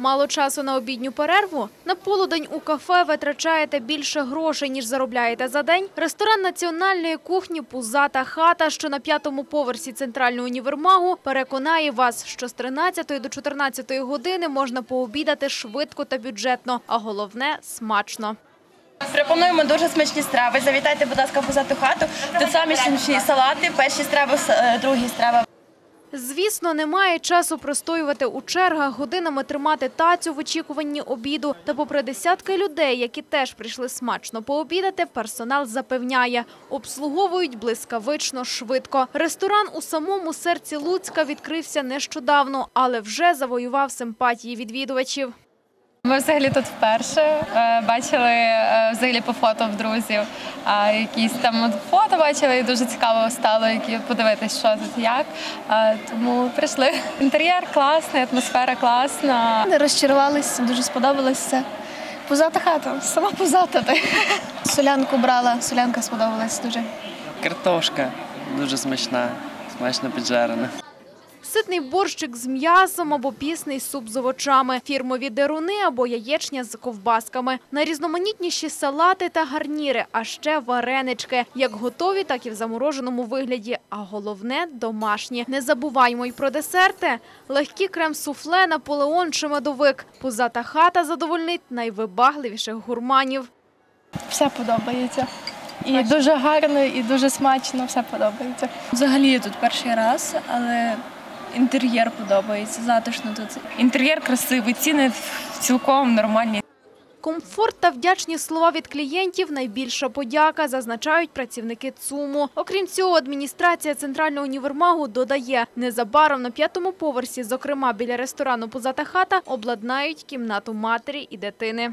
Мало часу на обідню перерву? На полудень у кафе витрачаєте більше грошей, ніж заробляєте за день? Ресторан національної кухні «Пузата хата», що на п'ятому поверсі центрального універмагу, переконає вас, що з 13 до 14 години можна пообідати швидко та бюджетно, а головне – смачно. Пропонуємо дуже смачні страви. Завітайте, будь ласка, в позату хату. Тут самі смачні салати, перші страви, е, другі страви. Звісно, немає часу простоювати у чергах, годинами тримати тацю в очікуванні обіду. Та попри десятки людей, які теж прийшли смачно пообідати, персонал запевняє – обслуговують блискавично, швидко. Ресторан у самому серці Луцька відкрився нещодавно, але вже завоював симпатії відвідувачів. Ми взагалі тут вперше е, бачили е, взагалі по фото в друзів. А якісь там фото бачили, і дуже цікаво стало які подивитись, що тут як. Тому прийшли. Інтер'єр класний, атмосфера класна. Не розчарувалися, дуже сподобалось все. Позата хата, сама позата. Солянку брала, солянка сподобалась дуже. Картошка дуже смачна, смачно піджарена. Ситний борщик з м'ясом або пісний суп з овочами, фірмові деруни або яєчня з ковбасками, найрізноманітніші салати та гарніри, а ще варенички, як готові, так і в замороженому вигляді. А головне – домашні. Не забуваймо й про десерти. Легкі крем-суфле, наполеон чи медовик. Пузата хата задовольнить найвибагливіших гурманів. Все подобається. І дуже гарно, і дуже смачно, все подобається. Взагалі я тут перший раз, але інтер'єр подобається, затишно тут. Інтер'єр красивий, ціни цілком нормальні. Комфорт та вдячні слова від клієнтів – найбільша подяка, зазначають працівники ЦУМу. Окрім цього, адміністрація Центрального універмагу додає, незабаром на п'ятому поверсі, зокрема біля ресторану «Позата хата», обладнають кімнату матері і дитини.